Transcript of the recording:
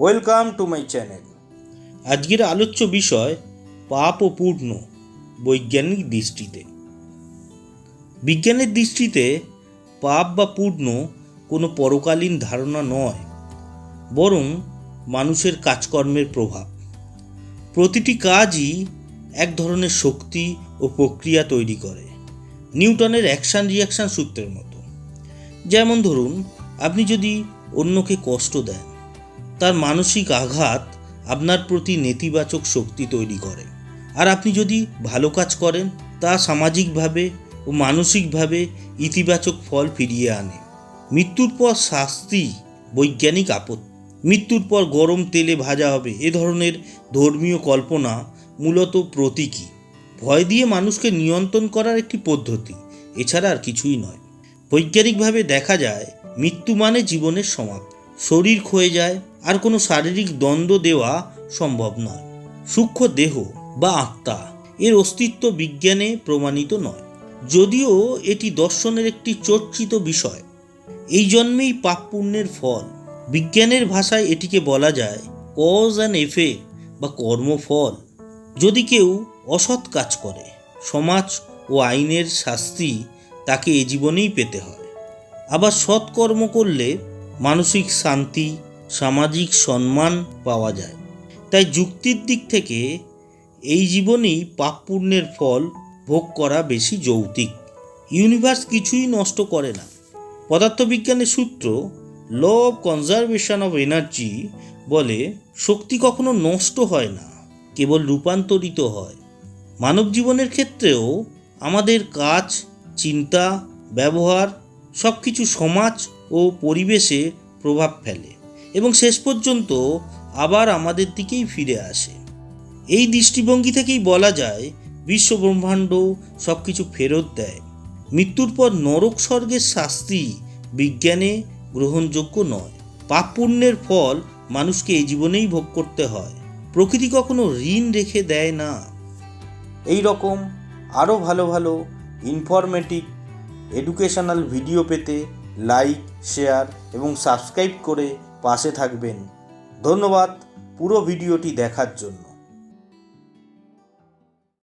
Welcome to my channel আজকের আলোচ্য বিষয়, পাপ ও পূর্ণ, বৈজ্ঞানিক দৃষ্টিতে। বিজ্ঞানের দৃষ্টিতে পাপ বা পূর্ণ কোনো পরকালীন ধারণা নয়, বরং মানুষের কাজকর্মের প্রভাব। প্রতিটি কাজই এক ধরনের শক্তি ও প্রক্রিয়া তৈরি করে, নিউটনের অ্যাকশান রিয়াকশান সূত্রের মতো। যেমন ধরুন, আপনি যদি অন্যকে কষ্ট দেন তার মানসিক আঘাত আপনার প্রতি নেতিবাচক শক্তি তৈরি করে। আর আপনি যদি ভালো কাজ করেন, তা সামাজিকভাবে ও মানসিকভাবে ইতিবাচক ফল ফিরিয়ে আনে। মৃত্যুর পর শাস্তি, বৈজ্ঞানিক আপত্তি। মৃত্যুর পর গরম তেলে ভাজা হবে, এ ধরনের ধর্মীয় কল্পনা মূলত প্রতীকী। ভয় দিয়ে মানুষকে নিয়ন্ত্রণ করার একটি পদ্ধতি, এছাড়া আর কিছুই নয়। বৈজ্ঞানিকভাবে দেখা যায়, মৃত্যু মানে জীবনের সমাপ্তি। শরীর ক্ষয়ে যায়, আর কোনো শারীরিক দ্বন্দ্ব দেওয়া সম্ভব নয়। সূক্ষ্ম দেহ বা আত্মা এর অস্তিত্ব বিজ্ঞানে প্রমাণিত নয়। যদিও এটি দর্শনের একটি চর্চিত বিষয়। এই জন্মেই পাপ পুণ্যের ফল। বিজ্ঞানের ভাষায় এটিকে বলা যায় কজ অ্যান্ড এফেক্ট বা কর্মফল। যদি কেউ অসৎ কাজ করে, সমাজ ও আইনের শাস্তি তাকে এ জীবনেই পেতে হয়। আবার সৎকর্ম করলে মানসিক শান্তি, সামাজিক সম্মান পাওয়া যায়। তাই যুক্তির দিক থেকে এই জীবনেই পাপ পুণ্যের ফল ভোগ করা বেশি যৌতিক ইউনিভার্স কিছুই নষ্ট করে না। পদার্থবিজ্ঞানের সূত্র law of conservation of energy বলে, শক্তি কখনো নষ্ট হয় না, কেবল রূপান্তরিত হয়। মানব জীবনের ক্ষেত্রেও আমাদের কাজ, চিন্তা, ব্যবহার সব কিছু সমাজ ও পরিবেশে প্রভাব ফেলে এবং শেষ পর্যন্ত আবার আমাদের দিকেই ফিরে আসে। এই দৃষ্টিভঙ্গি থেকেই বলা যায় বিশ্ব ব্রহ্মাণ্ড সব কিছু ফেরত দেয়। মৃত্যুর পর নরক স্বর্গের শাস্তি বিজ্ঞানে গ্রহণযোগ্য নয়। পাপ পুণ্যের ফল মানুষকে এই জীবনেই ভোগ করতে হয়। প্রকৃতি কখনো ঋণ রেখে দেয় না। এই রকম আরও ভালো ভালো ইনফরমেটিভ এডুকেশনাল ভিডিও পেতে লাইক শেয়ার এবং সাবস্ক্রাইব করে পাশে থাকবেন। ধন্যবাদ পুরো ভিডিওটি দেখার জন্য।